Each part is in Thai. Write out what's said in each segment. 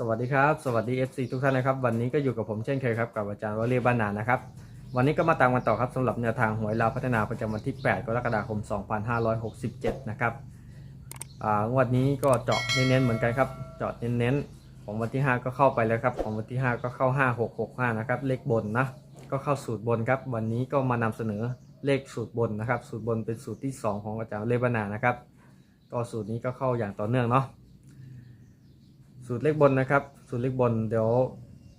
สวัสดีครับ สวัสดี FC ทุกท่านนะครับ วันนี้ก็อยู่กับผมเช่นเคยครับ กับอาจารย์วลีบ้านนานะครับ วันนี้ก็มาตามกันต่อครับสำหรับแนวทางหวยลาวพัฒนาประจำวันที่ 8 กรกฎาคม 2567 นะครับอ่างวดนี้ก็เจาะเน้นๆเหมือนกันครับ เจาะเน้นๆ ของวันที่ 5 ก็เข้าไปแล้วครับ ของวันที่ 5 ก็เข้า 5665 นะครับ เลขบนนะ ก็เข้าสูตรบนครับ วันนี้ก็มานำเสนอเลขสูตรบนนะครับ สูตรบนเป็นสูตรที่ 2 ของอาจารย์วลีบ้านนานะครับ ก็สูตรนี้ก็เข้าอย่างต่อเนื่องเนาะ สูตรเลขบนนะครับ สูตรเลขบนเดี๋ยว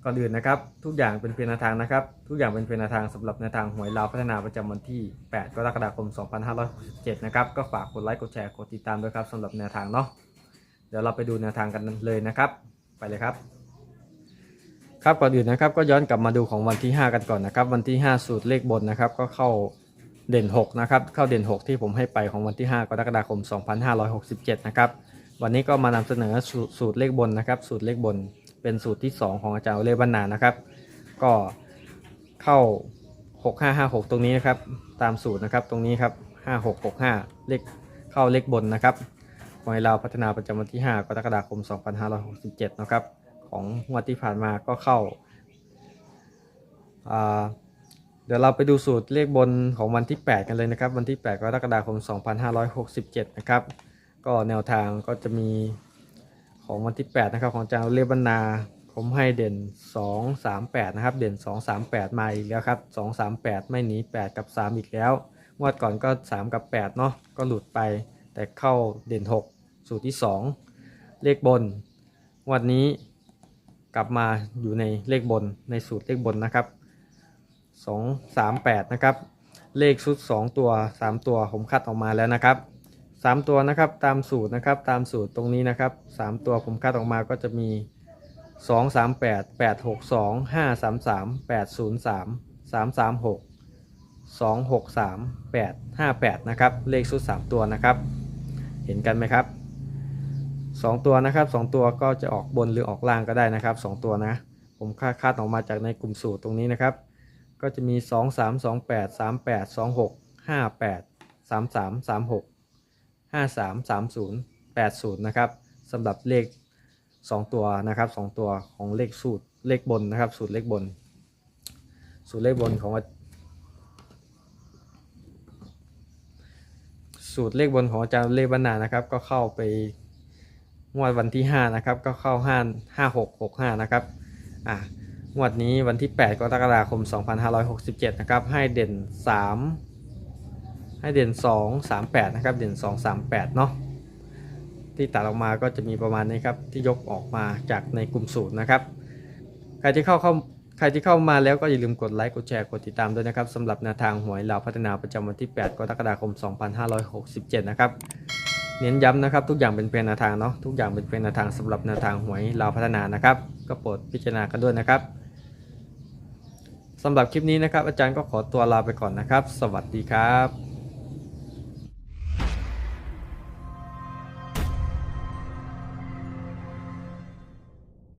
ก่อนอื่นนะครับ ทุกอย่างเป็นเพียงแนวทางนะครับ ทุกอย่างเป็นเพียงแนวทางสำหรับแนวทางหวยลาวพัฒนาประจำวันที่ 8 กรกฎาคม 2567 นะครับ ก็ฝากกดไลค์กดแชร์กดติดตามด้วยครับสำหรับแนวทางเนาะเดี๋ยวเราไปดูแนวทางกันเลยนะครับ ไปเลยครับ ครับก่อนอื่นนะครับ ก็ย้อนกลับมาดูของวันที่ 5 กันก่อนนะครับ วันที่ 5 สูตรเลขบนนะครับ ก็เข้าเด่น 6 นะครับ เข้าเด่น 6 ที่ผมให้ไปของวันที่ 5 กรกฎาคม 2567 นะครับ วันนี้ก็มานำเสนอสูตรเลขบนนะครับ สูตรเลขบนเป็นสูตรที่ 2 ของอาจารย์เลบรรณานะครับ ก็เข้า 6556 ตรงนี้นะครับ ตามสูตรนะครับตรงนี้ครับ 5665 เลขเข้าเลขบนนะครับของเราพัฒนาประจำวันที่ 5 กรกฎาคม 2567 นะครับ ของงวดที่ผ่านมาก็เข้าาเดี๋ยวเราไปดูสูตรเลขบนของวันที่ 8 กันเลยนะครับ วันที่ 8 กรกฎาคม 2567 นะครับ ก็แนวทางก็จะมีของวันที่ 8 นะครับ ของอาจารย์เลบรรณาผมให้เด่น 2 3 8 นะครับ เด่น 2 3 8 มาอีกแล้วครับ 2 3 8 ไม่หนี 8 กับ 3 อีกแล้วงวดก่อนก็ 3 กับ 8 เนาะก็หลุดไป แต่เข้าเด่น 6 สูตรที่ 2 เลขบนงวันนี้กลับมาอยู่ในเลขบนในสูตรเลขบนนะครับ 2 3 8 นะครับ เลขชุด 2 ตัว 3 ตัวผมคัดออกมาแล้วนะครับ สามตัวนะครับตามสูตรนะครับตามสูตรตรงนี้นะครับสามตัวผมคัดออกมาก็จะมีสองสามแปดแปดหกสองห้าสามสามแปดศูนย์สามสามสามหกสองหกสามแปดห้าแปดนะครับเลขชุดสามตัวนะครับ เห็นกันไหมครับสองตัวนะครับสองตัวก็จะออกบนหรือออกล่างก็ได้นะครับสองตัวนะผมคาดคาดออกมาจากในกลุ่มสูตรตรงนี้นะครับ ก็จะมีสองสามสองแปดสามแปดสองหกห้าแปดสามสามสามหก5330 80 นะครับสำหรับเลข 2 ตัวนะครับ2ตัวของเลขสูตรเลขบนนะครับ สูตรเลขบน สูตรเลขบนของสูตรเลขบนของอาจารย์เลขบรรณานะครับ ก็เข้าไปงวดวันที่ 5 นะครับ ก็เข้า 5 5665 นะครับอะงวดนี้วันที่ 8 กรกฎาคม 2567 นะครับ ให้เด่น 3 ให้เด่น 2 3 8 นะครับ เด่น 2 3 8 เนาะที่ตัดออกมาก็จะมีประมาณนี้ครับที่ยกออกมาจากในกลุ่มสูตรนะครับ ใครที่เข้าเข้าใครที่เข้ามาแล้วก็อย่าลืมกดไลค์กดแชร์กดติดตามด้วยนะครับสำหรับแนวทางหวยลาวพัฒนาประจำวันที่ 8 กรกฎาคม 2567 นะครับเน้นย้ำนะครับทุกอย่างเป็นเพียงแนวทางเนาะทุกอย่างเป็นเพียงแนวทางสำหรับแนวทางหวยลาวพัฒนานะครับ ก็โปรดพิจารณากันด้วยนะครับสำหรับคลิปนี้นะครับ อาจารย์ก็ขอตัวลาไปก่อนนะครับ สวัสดีครับ